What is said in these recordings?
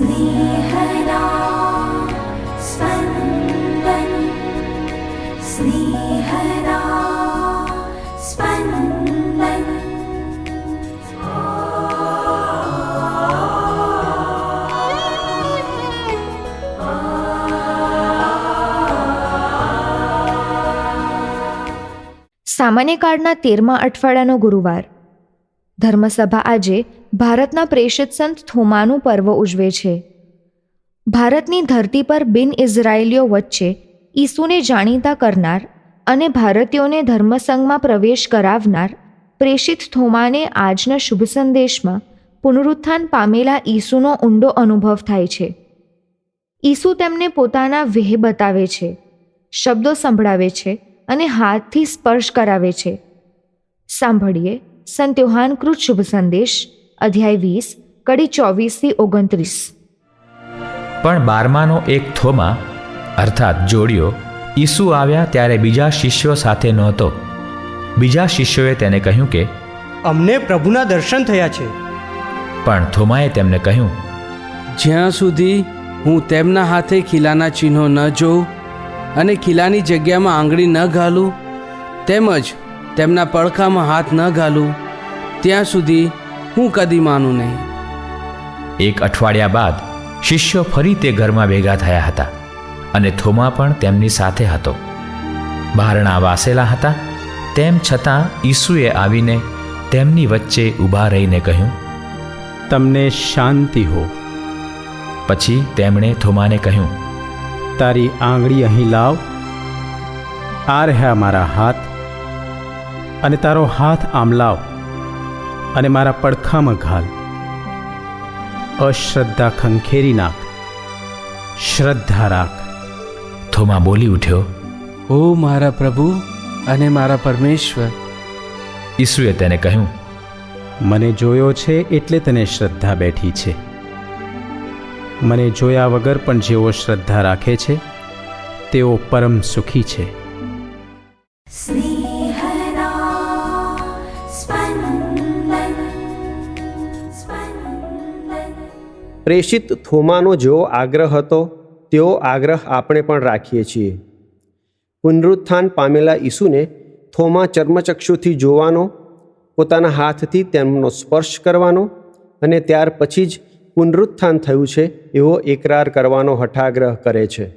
സ്നേഹനാ സ്പന്ദൻ സ്നേഹനാ സ്പന്ദൻ સામાન્ય કાળના તેરમા અઠવાડિયાનો ગુરુવાર ધર્મસભા આજે ભારતના પ્રેષિત સંત થોમાનું પર્વ ઉજવે છે. ભારતની ધરતી પર બિન ઇઝરાયેલીઓ વચ્ચે ઈસુને જાણીતા કરનાર અને ભારતીયોને ધર્મસંઘમાં પ્રવેશ કરાવનાર પ્રેષિત થોમાને આજના શુભ સંદેશમાં પુનરુત્થાન પામેલા ઈસુનો ઊંડો અનુભવ થાય છે. ઈસુ તેમને પોતાના વેહ બતાવે છે, શબ્દો સંભળાવે છે અને હાથથી સ્પર્શ કરાવે છે. સાંભળીએ. સંત યોહાનકૃત શુભ સંદેશ અધ્યાય વીસ કડી ચોવીસથી ઓગણત્રીસ. પણ બારમાનો એક થોમા અર્થાત જોડિયો ઈસુ આવ્યા ત્યારે બીજા શિષ્યો સાથે નહોતો. બીજા શિષ્યોએ તેને કહ્યું કે અમને પ્રભુના દર્શન થયા છે. પણ થોમાએ તેમને કહ્યું જ્યાં સુધી હું તેમના હાથે ખીલાના ચિહ્નો ન જોઉં અને ખીલાની જગ્યામાં આંગળી ન ઘાલું તેમજ તેમના પડખામાં હાથ ન ઘાલું ત્યાં સુધી હું કદી માનું નહીં. એક અઠવાડિયા બાદ શિષ્યો ફરી તે ઘરમાં ભેગા થયા હતા અને થોમા પણ તેમની સાથે હતો. બારણા વાસેલા હતા તેમ છતાં ઈસુએ આવીને તેમની વચ્ચે ઊભા રહીને કહ્યું તમને શાંતિ હો. પછી તેમણે થોમાને કહ્યું તારી આંગળી અહીં લાવ આ રહ્યા મારા હાથ અને તારો હાથ આમ લાવ અને મારા પડખામાં ઘાલ. અશ્રદ્ધા ખંખેરી નાખ. શ્રદ્ધા રાખ. થોમા બોલી ઉઠ્યો ઓ મારા પ્રભુ અને મારા પરમેશ્વર. ઈસુએ તેને કહ્યું મને જોયો છે એટલે તને શ્રદ્ધા બેઠી છે. મને જોયા વગર પણ જેઓ શ્રદ્ધા રાખે છે તેઓ પરમ સુખી છે. પ્રેષિત થોમાનો જેવો આગ્રહ હતો, તેવો આગ્રહ આપણે પણ રાખીએ છીએ. પુનરુત્થાન પામેલા ઈસુને થોમા ચર્મચક્ષુથી જોવાનો, પોતાના હાથથી તેમનો સ્પર્શ કરવાનો અને ત્યાર પછી જ પુનરુત્થાન થયું છે એવો એકરાર કરવાનો હઠાગ્રહ કરે છે.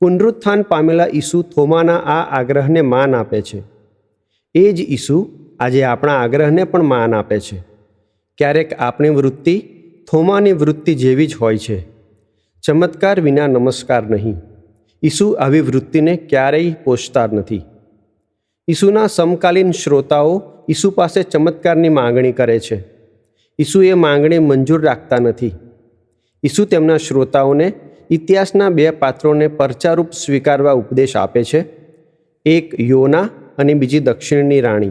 પુનરુત્થાન પામેલા ઈસુ થોમાના આ આગ્રહને માન આપે છે. એ જ ઈસુ આજે આપણા આગ્રહને પણ માન આપે છે. ક્યારેક આપણી વૃત્તિ થોમાની વૃત્તિ જેવી જ હોય છે. ચમત્કાર વિના નમસ્કાર નહીં. ઈસુ આવી વૃત્તિને ક્યારેય પોષતા નથી. ઈસુના સમકાલીન શ્રોતાઓ ઈસુ પાસે ચમત્કારની માંગણી કરે છે. ઈસુ એ માંગણી મંજૂર રાખતા નથી. ઈસુ તેમના શ્રોતાઓને ઇતિહાસના બે પાત્રોને પરચારૂપ સ્વીકારવા ઉપદેશ આપે છે. એક યોના અને બીજી દક્ષિણની રાણી.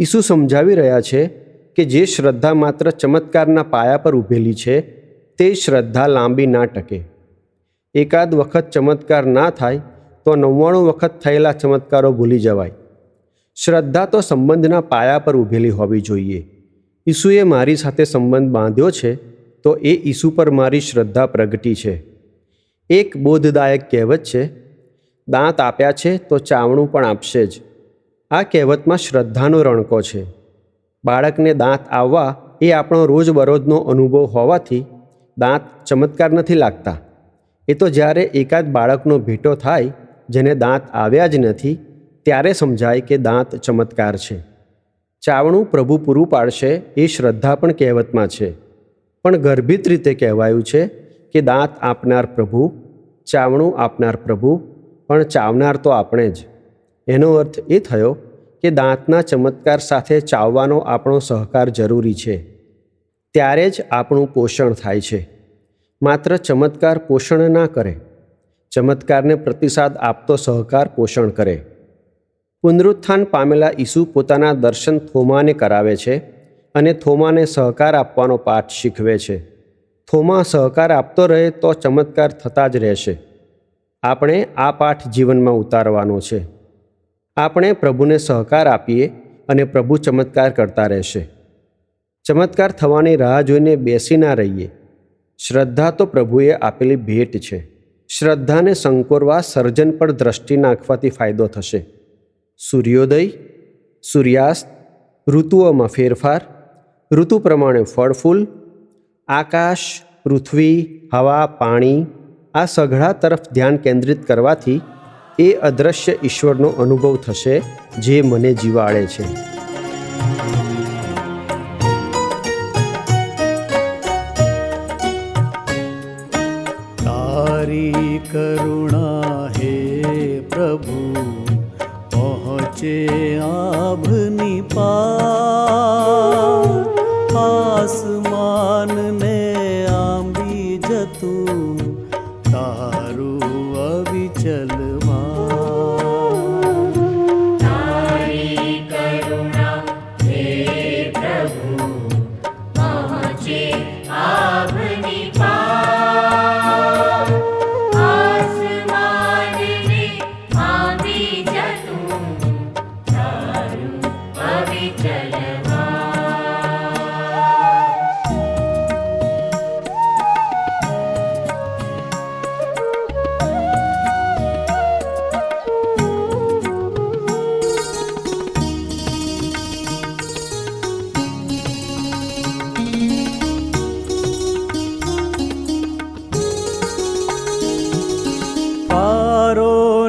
ઈસુ સમજાવી રહ્યા છે કે જે શ્રદ્ધા માત્ર ચમત્કારના પાયા પર ઊભેલી છે, તે શ્રદ્ધા લાંબી ના ટકે. એકાદ વખત ચમત્કાર ના થાય, તો નવ્વાણું વખત થયેલા ચમત્કારો ભૂલી જવાય. શ્રદ્ધા તો સંબંધના પાયા પર ઊભેલી હોવી જોઈએ. ઈસુએ મારી સાથે સંબંધ બાંધ્યો છે, તો એ ઈસુ પર મારી શ્રદ્ધા પ્રગટી છે. એક બોધદાયક કહેવત છે, દાંત આપ્યા છે તો ચાવણું પણ આપશે જ. આ કહેવતમાં શ્રદ્ધાનો રણકો છે. બાળકને દાંત આવવા એ આપણો રોજબરોજનો અનુભવ હોવાથી દાંત ચમત્કાર નથી લાગતા. એ તો જ્યારે એકાદ બાળકનો ભેટો થાય, જેને દાંત આવ્યા જ નથી, ત્યારે સમજાય કે દાંત ચમત્કાર છે. ચાવણું પ્રભુ પૂરું પાડશે એ શ્રદ્ધા પણ કહેવતમાં છે. પણ ગર્ભિત રીતે કહેવાયું છે કે દાંત આપનાર પ્રભુ, ચાવણું આપનાર પ્રભુ, પણ ચાવનાર તો આપણે જ. એનો અર્થ એ થયો કે દાંતના ચમત્કાર સાથે ચાવવાનો આપણો સહકાર જરૂરી છે. ત્યારે જ આપણું પોષણ થાય છે. માત્ર ચમત્કાર પોષણ ના કરે. ચમત્કારને પ્રતિસાદ આપતો સહકાર પોષણ કરે. પુનરુત્થાન પામેલા ઈસુ પોતાના દર્શન થોમાને કરાવે છે અને થોમાને સહકાર આપવાનો પાઠ શીખવે છે. થોમા સહકાર આપતો રહે તો ચમત્કાર થતા જ રહેશે. આપણે આ પાઠ જીવનમાં ઉતારવાનો છે. આપણે પ્રભુને સહકાર આપીએ અને પ્રભુ ચમત્કાર કરતા રહેશે. ચમત્કાર થવાની રાહ જોઈને બેસી ના રહીએ. શ્રદ્ધા તો પ્રભુએ આપેલી ભેટ છે. શ્રદ્ધાને સંકોરવા સર્જન પર દ્રષ્ટિ નાખવાથી ફાયદો થશે. સૂર્યોદય, સૂર્યાસ્ત, ઋતુઓમાં ફેરફાર, ઋતુ પ્રમાણે ફળ ફૂલ આકાશ, પૃથ્વી, હવા, પાણી આ સઘળા તરફ ધ્યાન કેન્દ્રિત કરવાથી એ અદૃશ્ય ઈશ્વરનો અનુભવ થશે જે મને જીવાડે છે. તારી કરુણા હે પ્રભુ, પહોંચે આભની પાર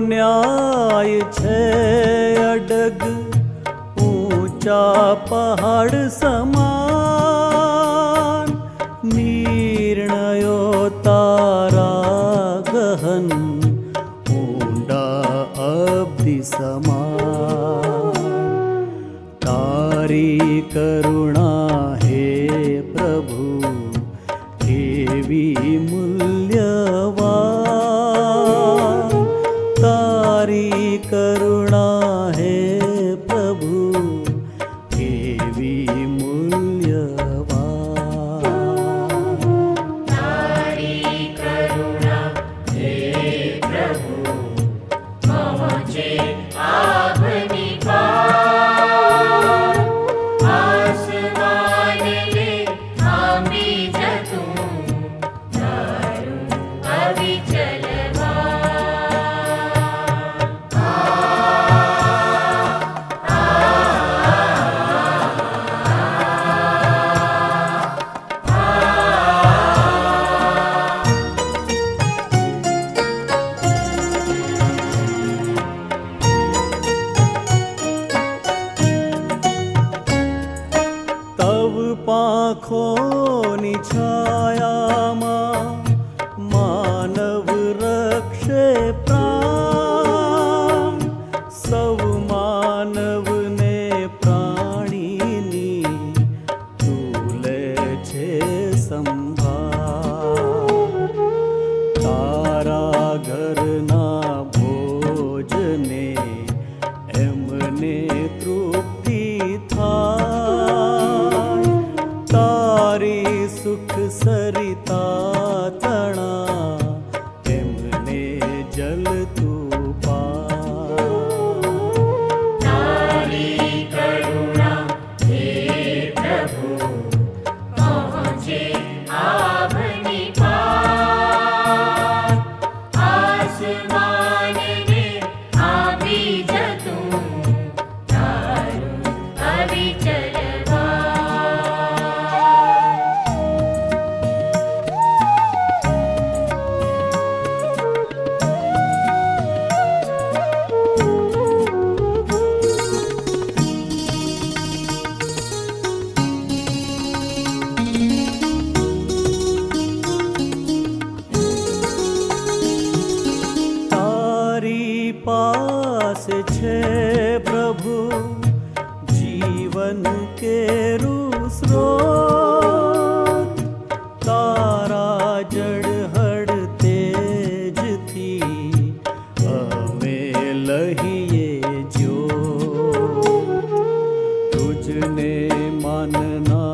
ન્યાય છે અડગ ઊંચા પહાડ સમાન નિર્ણયો તારા ગહન ઊંડા અબ્ધિ સમાન તારી કરુણા હે પ્રભુ মাখনি ছায়া प्रभु जीवन केसरो तारा जड हर तेज ी अमे लिये जो तु मनना